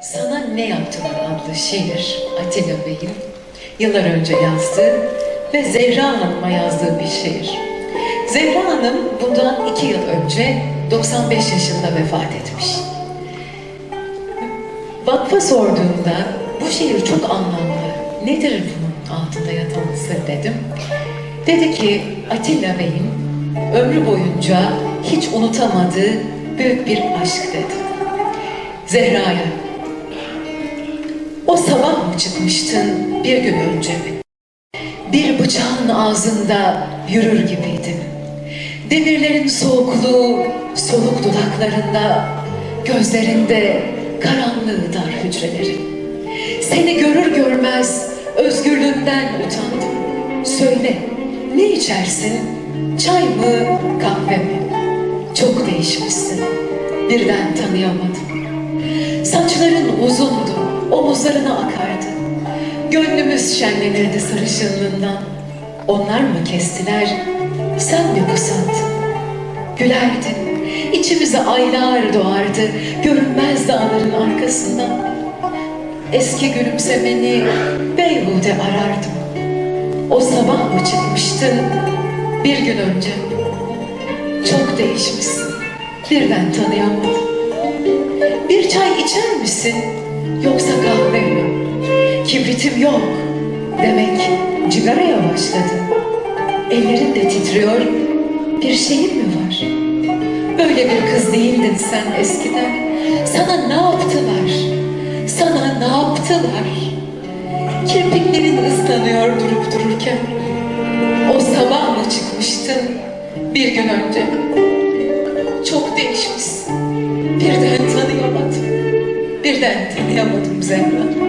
Sana Ne Yaptılar adlı şiir Atilla Bey'in yıllar önce yazdığı ve Zehra Hanım'a yazdığı bir şiir. Zehra Hanım bundan iki yıl önce 95 yaşında vefat etmiş. Vakfa sorduğumda bu şiir çok anlamlı. Nedir bunun altında yatan sır dedim. Dedi ki Atilla Bey'in ömrü boyunca hiç unutamadığı büyük bir aşk dedi. Zehra'ya sabah mı çıkmıştın bir gün önce mi? Bir bıçağın ağzında yürür gibiydin. Demirlerin soğukluğu soluk dudaklarında, gözlerinde karanlığı dar hücrelerin. Seni görür görmez özgürlüğümden utandım. Söyle, ne içersin? Çay mı, kahve mi? Çok değişmişsin. Birden tanıyamadım. Saçların uzundu, omuzlarına akardı. Gönlümüz şenlenirdi sarışınlığından. Onlar mı kestiler, sen mi kısalttın? Gülerdin, içimize aylar doğardı, görünmez dağların arkasından. Eski gülümsemeni beyhude arardım. O sabah mı çıkmıştın, bir gün önce? Çok değişmişsin, birden tanıyamadım. Bir çay içer misin yoksa kahve mi? Kibritim yok demek cigaraya başladı. Ellerin de titriyor bir şeyin mi var? Böyle bir kız değildin sen eskiden. Sana ne yaptılar? Sana ne yaptılar? Kirpiklerin ıslanıyor durup dururken. O sabah mı çıkmıştın bir gün önce? Değişmişsin. Birden tanıyamadım. Birden tanıyamadım Zehra.